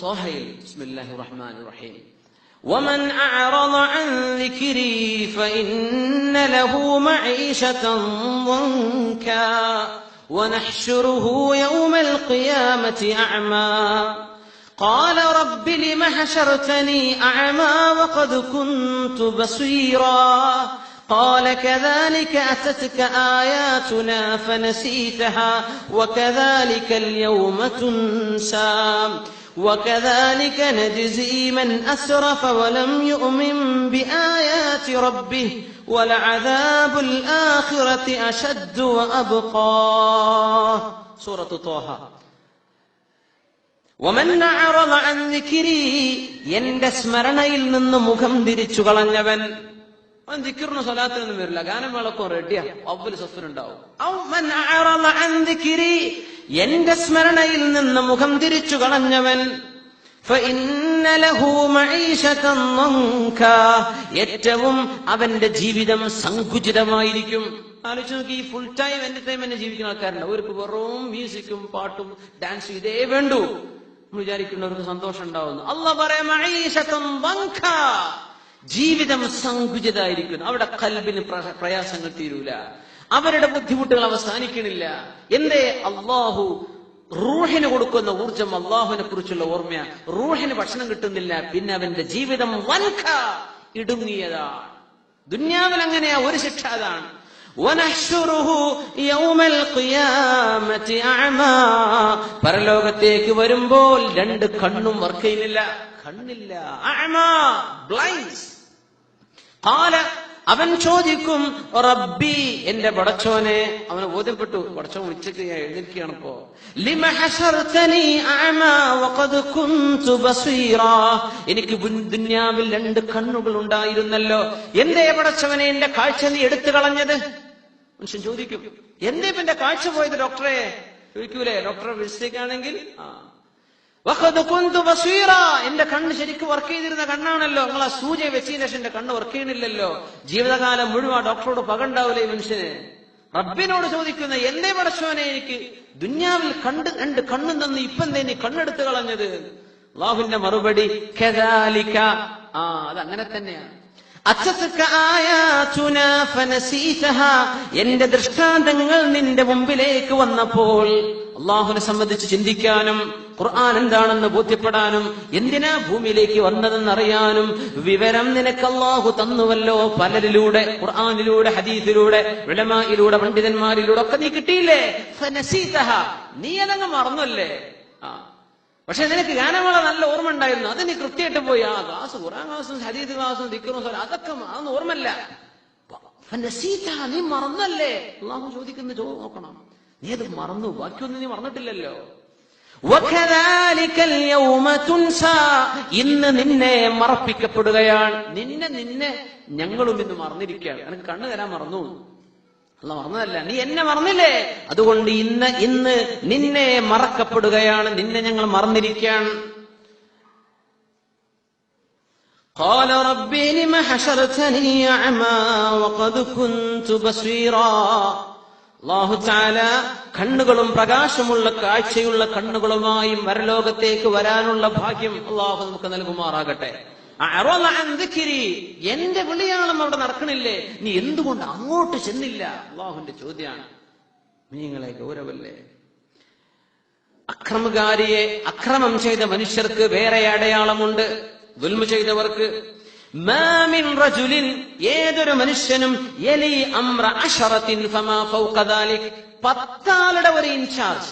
طهيل بسم الله الرحمن الرحيم. ومن أعرض عن ذكري فإن له معيشة ضنكا. ونحشره يوم القيامة أعمى. قال رب لم حشرتني أعمى وقد كنت بصيرا. قال كذلك أتتك آياتنا فنسيتها وكذلك اليوم تنسى. وكذلك نجزي من أسرف ولم يؤمن بآيات ربه ولعذاب الآخرة أشد وأبقى سورة طه ومن أعرض عن ذكري എന്റെ സ്മരണയിൽ നിന്ന് മുഖം തിരിച്ചു കളഞ്ഞവൻ അവൻ ദിക്കറിന് സ്വലാത്തിനൊന്നും വരില്ല ഗാനം വിളക്കും റെഡിയാ അവല് സഫിനുണ്ടാവും എന്റെ സ്മരണയിൽ നിന്ന് മുഖം തിരിച്ചു കളഞ്ഞവൻ. ഏറ്റവും അവന്റെ ജീവിതം സങ്കുചിതമായിരിക്കും. ആലോചിച്ച് നോക്കി ഈ ഫുൾ ടൈം എന്റർടൈൻമെന്റ് ജീവിക്കുന്ന ആൾക്കാരുണ്ട്. അവർക്ക് വെറും മ്യൂസിക്കും പാട്ടും ഡാൻസും ഇതേ വേണ്ടു. നമ്മൾ വിചാരിക്കുന്നവർക്ക് സന്തോഷം ഉണ്ടാവുന്നു. അല്ല പറയാം ജീവിതം സങ്കുചിതായിരിക്കുന്നു അവിടെ കൽബിന് പ്രയാസങ്ങൾ തീരൂല. അവരുടെ ബുദ്ധിമുട്ടുകൾ അവസാനിക്കണില്ല. എന്തേ? അള്ളാഹു റൂഹിന് കൊടുക്കുന്ന ഊർജം അള്ളാഹുവിനെ കുറിച്ചുള്ള ഓർമ്മ റൂഹിന് ഭക്ഷണം കിട്ടുന്നില്ല. പിന്നെ അവന്റെ ജീവിതം വൻഖ ഇടുങ്ങിയതാണ്. ദുന്യാവിൽ അങ്ങനെയാ. ഒരു ശിക്ഷ അതാണ്. പരലോകത്തേക്ക് വരുമ്പോൾ രണ്ട് കണ്ണും വർക്ക് ചെയ്യുന്നില്ല കണ്ണില്ല ബ്ലൈൻഡ് അവൻ ചോദിക്കും റബ്ബി എന്റെ പടച്ചോനെ അവന് ബോധ്യപ്പെട്ടു പടച്ചോൻ ഉച്ചയ്ക്ക് ഞാൻ എഴുന്നേൽക്കുകയാണ് എനിക്ക് ദുന്യാവിൽ രണ്ട് കണ്ണുകൾ ഉണ്ടായിരുന്നല്ലോ. എന്തേ പടച്ചവനെ എന്റെ കാഴ്ച നീ എടുത്തു കളഞ്ഞത്. മനുഷ്യൻ ചോദിക്കും എന്തേ എന്റെ കാഴ്ച പോയത് ഡോക്ടറെ? ചോദിക്കൂലേ ഡോക്ടറെ വിളിച്ചേക്കാണെങ്കിൽ ആ. എന്റെ കണ്ണ് ശരിക്കും വർക്ക് ചെയ്തിരുന്ന കണ്ണാണല്ലോ. നിങ്ങൾ ആ സൂചി വെച്ചതിന് എന്റെ കണ്ണ് വർക്ക് ചെയ്യണില്ലല്ലോ. ജീവിതകാലം മുഴുവൻ ആ ഡോക്ടറോട് പകണ്ടാവില്ലേ ഈ മനുഷ്യന്? റബ്ബിനോട് ചോദിക്കുന്ന എന്നെ പടച്ചോനെ എനിക്ക് ദുന്യാവിൽ കണ്ട് രണ്ട് കണ്ണും തന്ന് ഇപ്പം എന്തേ നീ കണ്ണെടുത്ത് കളഞ്ഞത്? അള്ളാഹുവിന്റെ മറുപടി ആ അത് അങ്ങനെ തന്നെയാണ്. എന്റെ ദൃഷ്ടാന്തങ്ങൾ നിന്റെ മുമ്പിലേക്ക് വന്നപ്പോൾ അള്ളാഹുനെ സംബന്ധിച്ച് ചിന്തിക്കാനും ഖുർആൻ എന്താണെന്ന് ബോധ്യപ്പെടാനും എന്തിനാ ഭൂമിയിലേക്ക് വന്നതെന്നറിയാനും വിവരം നിനക്ക് അള്ളാഹു തന്നുവല്ലോ പലരിലൂടെ ഖുർആാനിലൂടെ ഹദീസിലൂടെ വിളമായിലൂടെ പണ്ഡിതന്മാരിലൂടെ ഒക്കെ നീ കിട്ടിയില്ലേ? നീ അതങ്ങ് മറന്നല്ലേ? പക്ഷെ നിനക്ക് ഗാനമേള നല്ല ഓർമ്മ ഉണ്ടായിരുന്നു. അത് നീ കൃത്യമായിട്ട് പോയി. ആ ക്ലാസ് ഖുറാൻ ക്ലാസ്സും ഹരീത് ക്ലാസ്സും ദിക്കറും അതൊക്കെ അതൊന്നും ഓർമ്മല്ല നീ മറന്നല്ലേ? അള്ളാഹു ചോദിക്കുന്ന നോക്കണം. നീ അത് മറന്നു. ബാക്കിയൊന്നും നീ മറന്നിട്ടില്ലല്ലോ. ഇന്ന് നിന്നെ മറപ്പിക്കപ്പെടുകയാണ് നിന്നെ നിന്നെ ഞങ്ങളും ഇന്ന് മറന്നിരിക്കുകയാണ് എനിക്ക് കണ്ണു തരാൻ മറന്നു അല്ല മറന്നതല്ല നീ എന്നെ മറന്നില്ലേ അതുകൊണ്ട് ഇന്ന് ഇന്ന് നിന്നെ മറക്കപ്പെടുകയാണ് നിന്നെ ഞങ്ങൾ മറന്നിരിക്കുകയാണ് قال ربي لم حشرتني أعمى وقد كنت بصيرا അള്ളാഹു ചാല കണ്ണുകളും പ്രകാശമുള്ള കാഴ്ചയുള്ള കണ്ണുകളുമായി മരലോകത്തേക്ക് വരാനുള്ള ഭാഗ്യം അള്ളാഹു നമുക്ക് നൽകുമാറാകട്ടെ. എന്റെ വിളിയാളം അവിടെ നടക്കണില്ലേ? നീ എന്തുകൊണ്ട് അങ്ങോട്ട് ചെന്നില്ല? അള്ളാഹുവിന്റെ ചോദ്യമാണ്. നിങ്ങളെ ഗൗരവല്ലേ? അക്രമകാരിയെ അക്രമം ചെയ്ത മനുഷ്യർക്ക് വേറെ അടയാളമുണ്ട്. ദുൽമ ചെയ്തവർക്ക് മാ മിൻ റജുലിൻ ഏതൊരു മനുഷ്യനും എലി അമ്ര അഷറത്തിൻ ഫമാ പത്താളുടെ ഒരു ഇൻചാർജ്.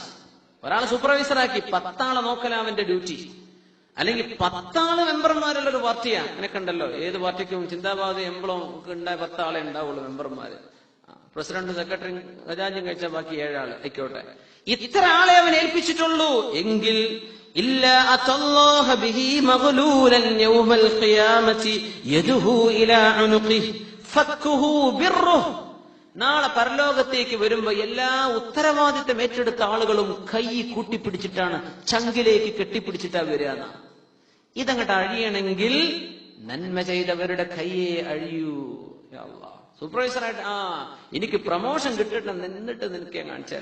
ഒരാളെ സൂപ്പർവൈസറാക്കി പത്താളെ നോക്കല അവന്റെ ഡ്യൂട്ടി. അല്ലെങ്കിൽ പത്താൾ മെമ്പർമാരുള്ള ഒരു പാർട്ടിയാ. അങ്ങനെ കണ്ടല്ലോ ഏത് പാർട്ടിക്കും ചിന്താബാധ എംബ്ലോ ഒക്കെ ഉണ്ടായ പത്താളെ ഉണ്ടാവുള്ളൂ മെമ്പർമാര്. പ്രസിഡന്റ് സെക്രട്ടറി ഖജാഞ്ചും കഴിച്ച ബാക്കി ഏഴാൾ. ആയിക്കോട്ടെ. ഇത്ര ആളെ അവൻ ഏൽപ്പിച്ചിട്ടുള്ളൂ. എങ്കിൽ ഇല്ല الله به مغلولا يوم القيامة يده إلى عنقه فكه بره നാളെ പരലോകത്തേക്ക് വരുമ്പോ എല്ലാ ഉത്തരവാദിത്തം ഏറ്റെടുത്ത ആളുകളും കൈ കൂട്ടിപ്പിടിച്ചിട്ടാണ് ചങ്കിലേക്ക് കെട്ടിപ്പിടിച്ചിട്ടാ വരിക ഇതങ്ങട്ട് അഴിയണമെങ്കിൽ നന്മ ചെയ്തവരുടെ കൈയെ അഴിയൂ. സൂപ്പർവൈസറായിട്ട് ആ എനിക്ക് പ്രമോഷൻ കിട്ടിട്ട് നിന്നിട്ട് നിനക്ക് കാണിച്ചു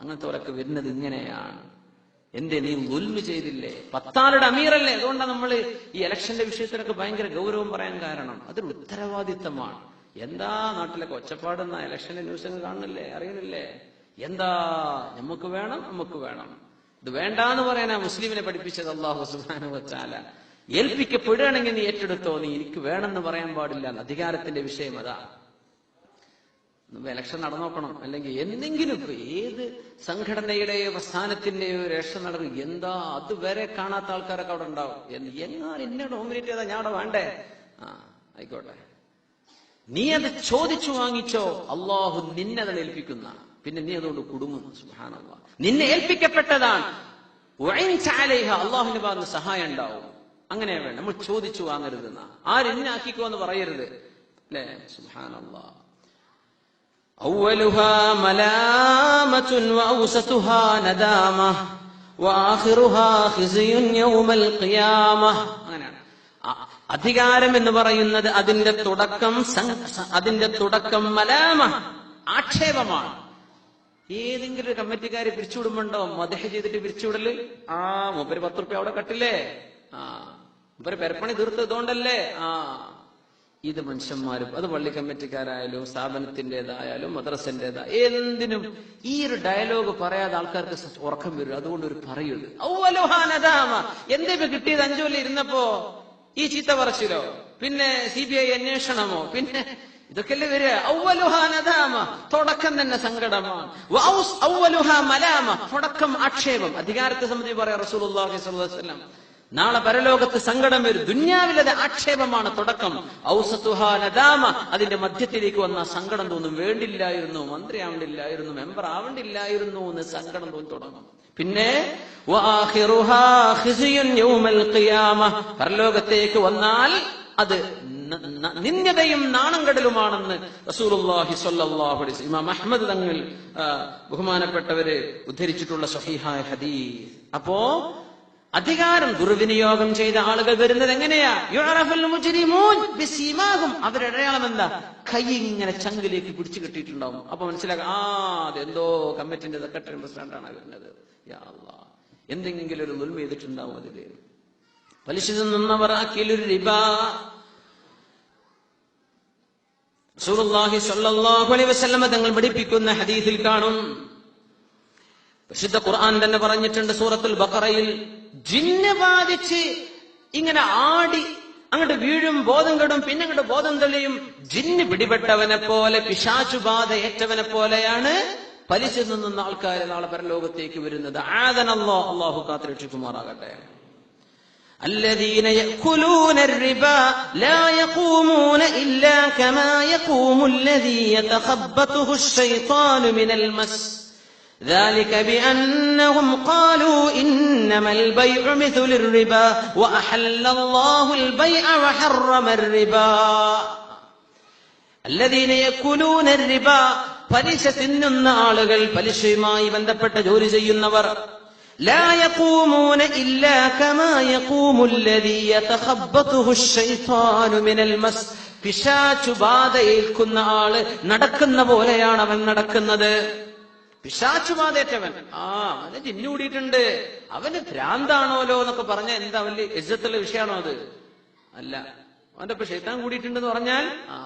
അങ്ങനത്തെ ഒരൊക്കെ വരുന്നത് ഇങ്ങനെയാണ്. എന്തേ നീ ദുൽമ ചെയ്തില്ലേ? പത്താളുടെ അമീറല്ലേ? അതുകൊണ്ടാണ് നമ്മൾ ഈ ഇലക്ഷന്റെ വിഷയത്തിനൊക്കെ ഭയങ്കര ഗൗരവം പറയാൻ കാരണം. അതൊരു ഉത്തരവാദിത്തമാണ്. എന്താ നാട്ടിലൊക്കെ ഒച്ചപ്പാടുന്ന ഇലക്ഷന്റെ ന്യൂസ് അങ്ങ് കാണുന്നില്ലേ? അറിയുന്നില്ലേ? എന്താ നമുക്ക് വേണം നമുക്ക് വേണം. ഇത് വേണ്ട എന്ന് പറയാനാ മുസ്ലിമിനെ പഠിപ്പിച്ചത് അള്ളാഹു സുബാനു വച്ചാല ഏൽപ്പിക്കപ്പെടുകയാണെങ്കിൽ നീ ഏറ്റെടുത്തോ നീ എനിക്ക് വേണമെന്ന് പറയാൻ പാടില്ല. അധികാരത്തിന്റെ വിഷയം അതാ. ഇലക്ഷൻ നടന്നോക്കണം. അല്ലെങ്കിൽ എന്തെങ്കിലും ഏത് സംഘടനയുടെയോ പ്രസ്ഥാനത്തിന്റെയോ രക്ഷ നടക്കും എന്താ അതുവരെ കാണാത്ത ആൾക്കാരൊക്കെ അവിടെ ഉണ്ടാവും. എന്നാൽ എന്നെ ഡോമിനേറ്റ് ചെയ്താ ഞാൻ അവിടെ വേണ്ടേ? ആ ആയിക്കോട്ടെ. നീ അത് ചോദിച്ചു വാങ്ങിച്ചോ അള്ളാഹു നിന്നെ അത് ഏൽപ്പിക്കുന്ന. പിന്നെ നീ അതുകൊണ്ട് കുടുങ്ങും സുഹാനല്ല നിന്നെ ഏൽപ്പിക്കപ്പെട്ടതാണ്. അള്ളാഹുവിന്റെ ഭാഗത്ത് സഹായം ഉണ്ടാവും. അങ്ങനെ വേണം. നമ്മൾ ചോദിച്ചു വാങ്ങരുത് ആരെന്നെ ആക്കിക്കോ എന്ന് പറയരുത്. അല്ലേ? സുഹാനല്ലാ أولها ملامة وأوسطها ندامة وآخرها خزي يوم القيامة അങ്ങനെയാണ് അ- അധികാരം എന്ന് പറയുന്നത് അതിന്റെ തുടക്കം സം- സ- അതിന്റെ തുടക്കം മലാമ ആക്ഷേപമാണ് ഏതെങ്കിലും ഒരു കമ്മിറ്റിക്കാര് പിരിച്ചുവിടുമ്പോണ്ടോ മദഹ ചെയ്തിട്ട് പിരിച്ചുവിടല് ആ മൂപ്പര് പത്ത് റുപ്യ അവിടെ കട്ടില്ലേ ആ മൂപ്പര് പെരപ്പണി തീർത്ത് ഇതുകൊണ്ടല്ലേ ആ ഇത് മനുഷ്യന്മാരും അത് പള്ളി കമ്മിറ്റിക്കാരായാലും സ്ഥാപനത്തിന്റെതായാലും മദ്രസന്റേതാ എന്തിനും ഈ ഒരു ഡയലോഗ് പറയാതെ ആൾക്കാർക്ക് ഉറക്കം വരും. അതുകൊണ്ട് ഒരു ഔവലുഹാനദാമ എന്തേ ഇപ്പൊ കിട്ടിയത്? അഞ്ചു കൊല്ലം ഇരുന്നപ്പോ ഈ ചീത്ത പറച്ചിലോ? പിന്നെ സി ബി ഐ അന്വേഷണമോ? പിന്നെ ഇതൊക്കെയല്ലേ വരിക? ഔവലുഹാനദാമ തുടക്കം തന്നെ സങ്കടമാണ്. തുടക്കം ആക്ഷേപം. അധികാരത്തെ സംബന്ധിച്ച് പറയാം സ്വല്ലല്ലാഹു അലൈഹി വസല്ലം. നാളെ പരലോകത്ത് സങ്കടം വരും. ദുന്യാവിലത് ആക്ഷേപമാണ് തുടക്കം. ഔസത്തുഹാനദാമ അതിന്റെ മധ്യത്തിലേക്ക് വന്ന സങ്കടം തോന്നും. വേണ്ടില്ലായിരുന്നു മന്ത്രി ആവണ്ടില്ലായിരുന്നു മെമ്പർ ആവണ്ടില്ലായിരുന്നു എന്ന് സങ്കടം തോന്നി തുടങ്ങും. പിന്നെ പരലോകത്തേക്ക് വന്നാൽ അത് ന- ന- നിന്ദതയും നാണംകടലുമാണെന്ന് റസൂലുള്ളാഹി സ്വല്ലല്ലാഹു അലൈഹി ഇമാം അഹ്മദ് തങ്ങൾ ബഹുമാനപ്പെട്ടവരെ ഉദ്ധരിച്ചിട്ടുള്ള സഹീഹായ ഹദീസ്. അപ്പോ അധികാരം ദുർവിനിയോഗം ചെയ്ത ആളുകൾ വരുന്നത് എങ്ങനെയാ? യുറഫുൽ അവരുടെ അടയാളം എന്താ? കൈ ഇങ്ങനെ ചങ്കിലേക്ക് പിടിച്ചു കെട്ടിയിട്ടുണ്ടാവും. അപ്പൊ മനസ്സിലാക്കാം ആ അതെന്തോ കമ്മിറ്റിന്റെ സെക്രട്ടറി പ്രസിഡന്റാണ് വരുന്നത്. എന്തെങ്കിലും ഒരു ദുൽമ ചെയ്തിട്ടുണ്ടാവും അതിൽ. പലിശ നിന്നവർ ആക്കിയൊരു വസല്ലമ തങ്ങൾ പഠിപ്പിക്കുന്ന ഹദീസിൽ കാണും. വിശുദ്ധ ഖുർആൻ തന്നെ പറഞ്ഞിട്ടുണ്ട് സൂറത്തുൽ ബഖറയിൽ. ജിന്ന് ബാധിച്ച് ഇങ്ങനെ ആടി അങ്ങോട്ട് വീഴും ബോധം കെടും പിന്നെ അങ്ങോട്ട് ബോധം തെളിയും ജിന്ന് പിടിപെട്ടവനെ പോലെ പിശാചു ബാധ ഏറ്റവനെ പോലെയാണ് പലിശ നിന്നുന്ന ആൾക്കാർ നാളെ പരലോകത്തേക്ക് വരുന്നത് ആദനല്ലോ അള്ളാഹു കാത്തിരക്ഷിക്കുമാറാകട്ടെ الذين يأكلون الربا لا يقومون إلا كما يقوم الذي يتخبطه الشيطان من المس ذلك بأنهم قالوا إنما البيع مثل الربا وأحل الله البيع وحرم الربا الذين يأكلون الربا പലിശ തിന്നുന്ന ആളുകൾ പലിശയുമായി ബന്ധപ്പെട്ട ജോലി ചെയ്യുന്നവർ لا يقومون إلا كما يقوم الذي يتخبطه الشيطان من المس പിശാചു ബാധ ഏൽക്കുന്ന ആള് നടക്കുന്ന പോലെയാണ് അവൻ നടക്കുന്നത് പിശാച്ചുമാതേറ്റവൻ ആ അവനെ ചിന്നൂടിയിട്ടുണ്ട് അവന് ഭ്രാന്താണോലോ എന്നൊക്കെ പറഞ്ഞ എന്താ വലിയ യജ്ജത്തുള്ള വിഷയമാണോ അത്? അല്ല. അവന്റെ ഇപ്പൊ ഷെയ്ത്താൻ കൂടിയിട്ടുണ്ടെന്ന് പറഞ്ഞാൽ ആ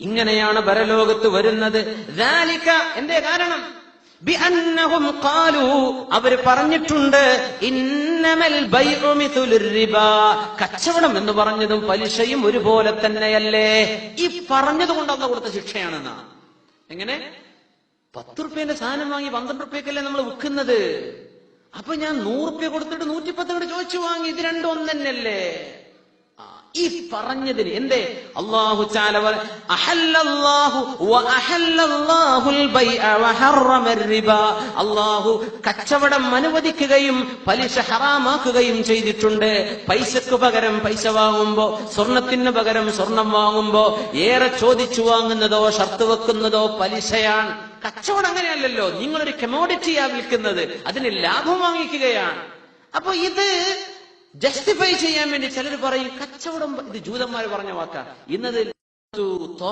ഇങ്ങനെയാണ് പരലോകത്ത് വരുന്നത്. എന്റെ കാരണം? അവർ പറഞ്ഞിട്ടുണ്ട് കച്ചവടം എന്ന് പറഞ്ഞതും പലിശയും ഒരുപോലെ തന്നെയല്ലേ? ഈ പറഞ്ഞത് കൊണ്ട് അന്ന് കൊടുത്ത ശിക്ഷയാണെന്നാ. എങ്ങനെ? പത്ത് റുപ്യന്റെ സാധനം വാങ്ങി പന്ത്രണ്ട് റുപ്യക്കല്ലേ നമ്മൾ വിൽക്കുന്നത് അപ്പൊ ഞാൻ നൂറ് റുപ്യ കൊടുത്തിട്ട് നൂറ്റിപ്പത്ത് കൂടെ ചോദിച്ചു വാങ്ങി ഇത് രണ്ടും ഒന്നല്ലേ ഈ പറഞ്ഞതിന് എന്തേ? അള്ളാഹു ചാലവർ. അള്ളാഹു കച്ചവടം അനുവദിക്കുകയും പലിശ ഹറാമാക്കുകയും ചെയ്തിട്ടുണ്ട്. പൈസക്ക് പകരം പൈസ വാങ്ങുമ്പോ സ്വർണത്തിന് പകരം സ്വർണം വാങ്ങുമ്പോ ഏറെ ചോദിച്ചു വാങ്ങുന്നതോ ഷർത്ത് വെക്കുന്നതോ പലിശയാണ്. കച്ചവടം അങ്ങനെയല്ലല്ലോ. നിങ്ങളൊരു കമോഡിറ്റിയാ വിൽക്കുന്നത്. അതിന് ലാഭം വാങ്ങിക്കുകയാണ്. അപ്പൊ ഇത് ജസ്റ്റിഫൈ ചെയ്യാൻ വേണ്ടി ചിലർ പറയും കച്ചവടം ഇത് ജൂതന്മാർ പറഞ്ഞ വാക്ക. ഇന്നത്